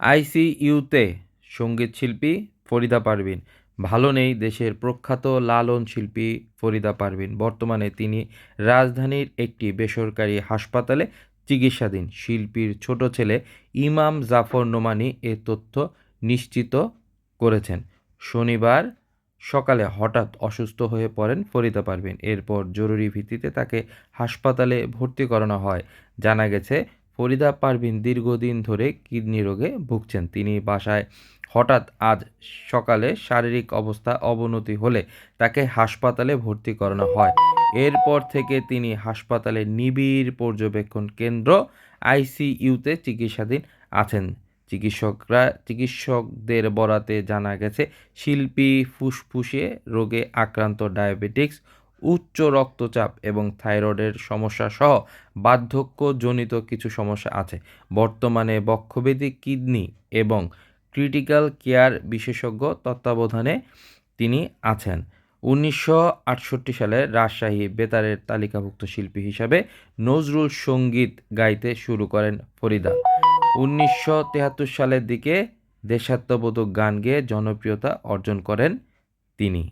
আইসিইউতে সংগীত শিল্পী ফরিদা পারভিন। ভালো নেই দেশের প্রখ্যাত লালন শিল্পী ফরিদা পারভিন। বর্তমানে তিনি রাজধানীর একটি বেসরকারি হাসপাতালে চিকিৎসাধীন। শিল্পীর ছোট ছেলে ইমাম জাফর নোমানি এ তথ্য নিশ্চিত করেছেন। শনিবার সকালে হঠাৎ অসুস্থ হয়ে পড়েন ফরিদা পারভিন। এরপর জরুরি ভিত্তিতে তাকে হাসপাতালে ভর্তি করানো হয়। জানা গেছে ফরিদা পারভিন দীর্ঘদিন ধরে কিডনি রোগে ভুগছেন। তিনি বাসায় হঠাৎ আজ সকালে শারীরিক অবস্থা অবনতি হলে তাকে হাসপাতালে ভর্তি করানো হয়। এরপর থেকে তিনি হাসপাতালে নিবিড় পর্যবেক্ষণ কেন্দ্র, আইসিইউতে চিকিৎসাধীন আছেন। চিকিৎসকরা, চিকিৎসকদের বরাতে জানা গেছে, শিল্পী ফুসফুসে রোগে আক্রান্ত ডায়াবেটিক্স উচ্চ রক্তচাপ এবং থাইরয়েডের সমস্যা সহ বার্ধক্যজনিত কিছু সমস্যা আছে। বর্তমানে বক্ষব্যাধি কিডনি এবং ক্রিটিক্যাল কেয়ার বিশেষজ্ঞ তত্ত্বাবধানে তিনি আছেন। উনিশশো আটষট্টি সালে রাজশাহী বেতারের তালিকাভুক্ত শিল্পী হিসাবে নজরুল সংগীত গাইতে শুরু করেন ফরিদা। উনিশশো সালের দিকে দেশাত্মবোধক গান গেয়ে জনপ্রিয়তা অর্জন করেন তিনি।